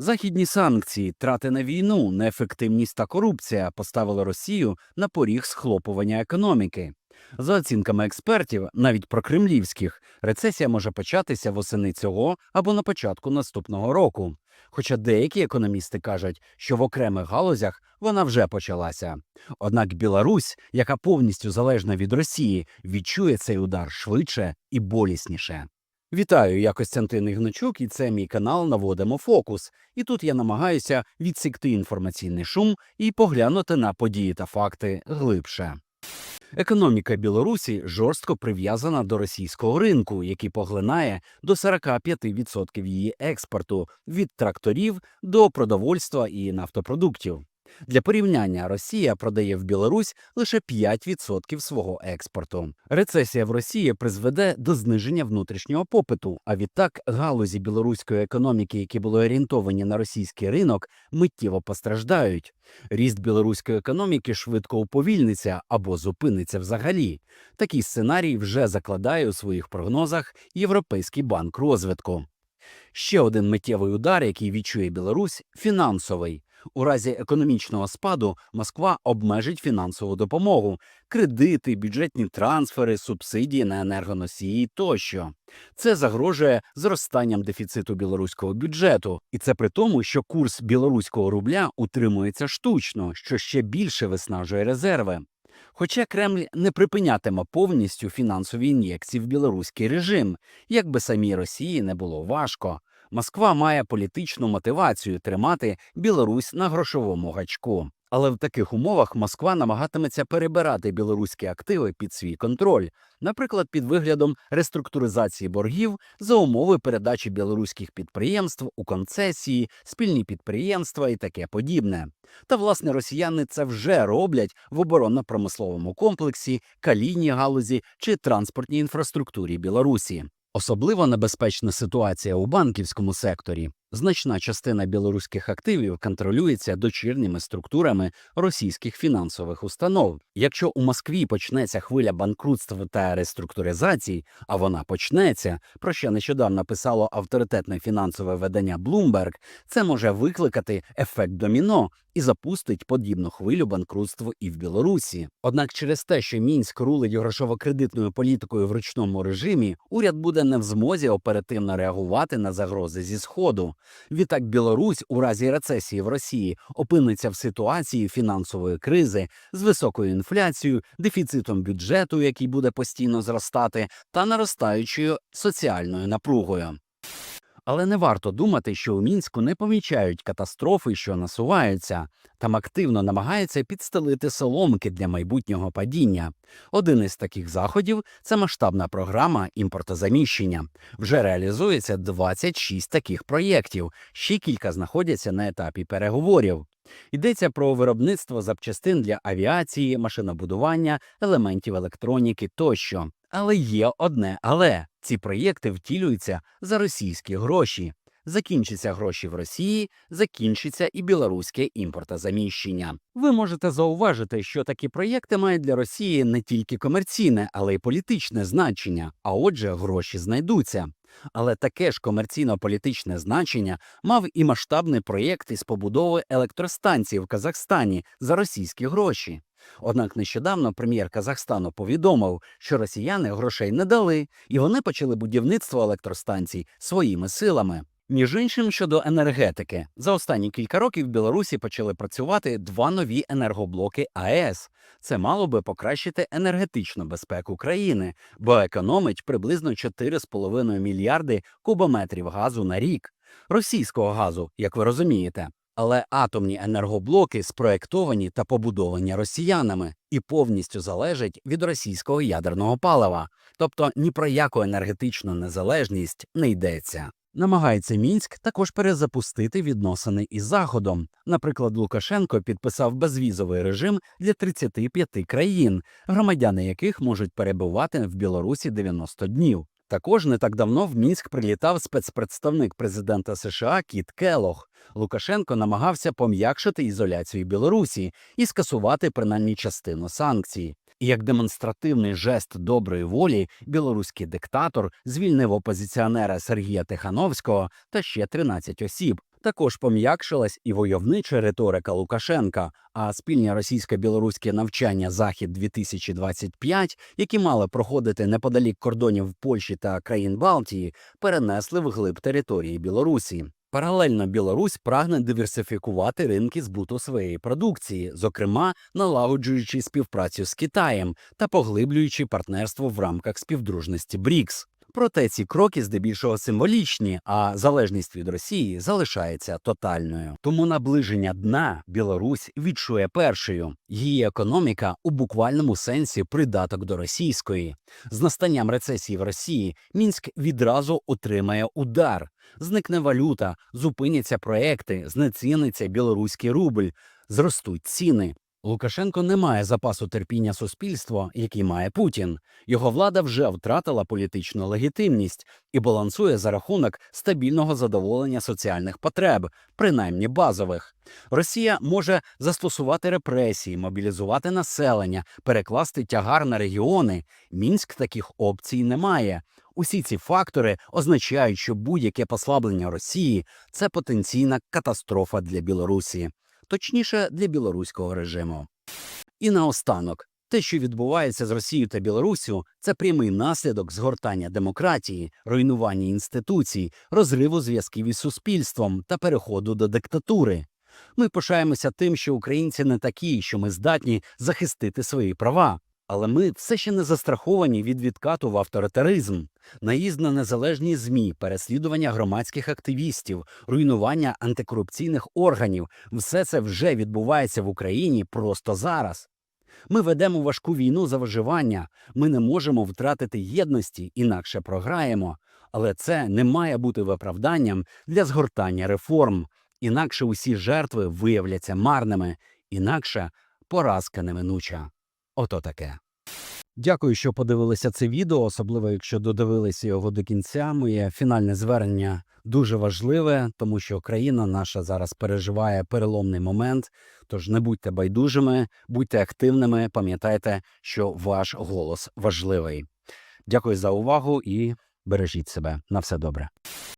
Західні санкції, трати на війну, неефективність та корупція поставили Росію на поріг схлопування економіки. За оцінками експертів, навіть прокремлівських, рецесія може початися восени цього або на початку наступного року. Хоча деякі економісти кажуть, що в окремих галузях вона вже почалася. Однак Білорусь, яка повністю залежна від Росії, відчує цей удар швидше і болісніше. Вітаю, я Костянтин Ігначук, і це мій канал Наводимо фокус. І тут я намагаюся відсікти інформаційний шум і поглянути на події та факти глибше. Економіка Білорусі жорстко прив'язана до російського ринку, який поглинає до 45% її експорту від тракторів до продовольства і нафтопродуктів. Для порівняння Росія продає в Білорусь лише 5% свого експорту. Рецесія в Росії призведе до зниження внутрішнього попиту. А відтак галузі білоруської економіки, які були орієнтовані на російський ринок, миттєво постраждають. Ріст білоруської економіки швидко уповільниться або зупиниться взагалі. Такий сценарій вже закладає у своїх прогнозах Європейський банк розвитку. Ще один миттєвий удар, який відчує Білорусь, фінансовий. У разі економічного спаду Москва обмежить фінансову допомогу, кредити, бюджетні трансфери, субсидії на енергоносії тощо. Це загрожує зростанням дефіциту білоруського бюджету, і це при тому, що курс білоруського рубля утримується штучно, що ще більше виснажує резерви. Хоча Кремль не припинятиме повністю фінансові ін'єкції в білоруський режим, як би самій Росії не було важко. Москва має політичну мотивацію тримати Білорусь на грошовому гачку. Але в таких умовах Москва намагатиметься перебирати білоруські активи під свій контроль, наприклад, під виглядом реструктуризації боргів за умови передачі білоруських підприємств у концесії, спільні підприємства і таке подібне. Та власне росіяни це вже роблять в оборонно-промисловому комплексі, калійній галузі чи транспортній інфраструктурі Білорусі. Особливо небезпечна ситуація у банківському секторі. Значна частина білоруських активів контролюється дочірніми структурами російських фінансових установ. Якщо у Москві почнеться хвиля банкрутства та реструктуризацій, а вона почнеться, про що нещодавно писало авторитетне фінансове видання Bloomberg, це може викликати ефект доміно і запустить подібну хвилю банкрутства і в Білорусі. Однак через те, що мінськ рулить грошово-кредитною політикою в ручному режимі, уряд буде не в змозі оперативно реагувати на загрози зі сходу. Відтак Білорусь у разі рецесії в Росії опиниться в ситуації фінансової кризи з високою інфляцією, дефіцитом бюджету, який буде постійно зростати, та наростаючою соціальною напругою. Але не варто думати, що у мінську не помічають катастрофи, що насуваються. Там активно намагаються підстелити соломки для майбутнього падіння. Один із таких заходів це масштабна програма імпортозаміщення. Вже реалізується 26 таких проєктів. Ще кілька знаходяться на етапі переговорів. Йдеться про виробництво запчастин для авіації, машинобудування, елементів електроніки тощо. Але є одне але ці проєкти втілюються за російські гроші. Закінчаться гроші в Росії, закінчиться і білоруське імпортозаміщення. Ви можете зауважити, що такі проєкти мають для Росії не тільки комерційне, але й політичне значення. А отже, гроші знайдуться. Але таке ж комерційно-політичне значення мав і масштабний проєкт із побудови електростанції в Казахстані за російські гроші. Однак нещодавно прем'єр Казахстану повідомив, що росіяни грошей не дали, і вони почали будівництво електростанцій своїми силами. Між іншим, щодо енергетики, за останні кілька років в Білорусі почали працювати два нові енергоблоки АЕС. Це мало би покращити енергетичну безпеку країни, бо економить приблизно 4,5 мільярди кубометрів газу на рік. Російського газу, як ви розумієте. Але атомні енергоблоки спроектовані та побудовані росіянами і повністю залежать від російського ядерного палива, тобто ні про яку енергетичну незалежність не йдеться. Намагається мінськ також перезапустити відносини із заходом. Наприклад, Лукашенко підписав безвізовий режим для 35 країн, громадяни яких можуть перебувати в Білорусі 90 днів. Також не так давно в Мінськ прилітав спецпредставник президента США Кіт Келох. Лукашенко намагався пом'якшити ізоляцію Білорусі і скасувати принаймні частину санкцій. І як демонстративний жест доброї волі, білоруський диктатор звільнив опозиціонера Сергія Тихановського та ще 13 осіб. Також пом'якшилась і войовнича риторика Лукашенка, а спільні російсько-білоруські навчання Захід 2025 які мали проходити неподалік кордонів Польщі та країн Балтії, перенесли вглиб території Білорусі. Паралельно Білорусь прагне диверсифікувати ринки збуту своєї продукції, зокрема налагоджуючи співпрацю з Китаєм та поглиблюючи партнерство в рамках співдружності БРІКС. Проте ці кроки здебільшого символічні, а залежність від Росії залишається тотальною. Тому наближення дна Білорусь відчує першою. Її економіка у буквальному сенсі придаток до російської. З настанням рецесії в Росії Мінськ відразу отримає удар. Зникне валюта, зупиняться проекти, знеціниться білоруський рубль, зростуть ціни. Лукашенко не має запасу терпіння суспільства, який має Путін. Його влада вже втратила політичну легітимність і балансує за рахунок стабільного задоволення соціальних потреб, принаймні базових. Росія може застосувати репресії, мобілізувати населення, перекласти тягар на регіони. Мінськ таких опцій не має. Усі ці фактори означають, що будь-яке послаблення Росії це потенційна катастрофа для Білорусі, точніше для білоруського режиму. І наостанок, те, що відбувається з Росією та Білоруссю, це прямий наслідок згортання демократії, руйнування інституцій, розриву зв'язків із суспільством та переходу до диктатури. Ми пишаємося тим, що українці не такі, що ми здатні захистити свої права. Але ми все ще не застраховані від відкату в авторитаризм, наїзд на незалежні змі, переслідування громадських активістів, руйнування антикорупційних органів все це вже відбувається в Україні просто зараз. Ми ведемо важку війну за виживання. Ми не можемо втратити єдності, інакше програємо. Але це не має бути виправданням для згортання реформ. Інакше усі жертви виявляться марними, інакше поразка неминуча. Ото таке. Дякую, що подивилися це відео, особливо якщо додивилися його до кінця. Моє фінальне звернення дуже важливе, тому що країна наша зараз переживає переломний момент. Тож не будьте байдужими, будьте активними, пам'ятайте, що ваш голос важливий. Дякую за увагу і бережіть себе. На все добре.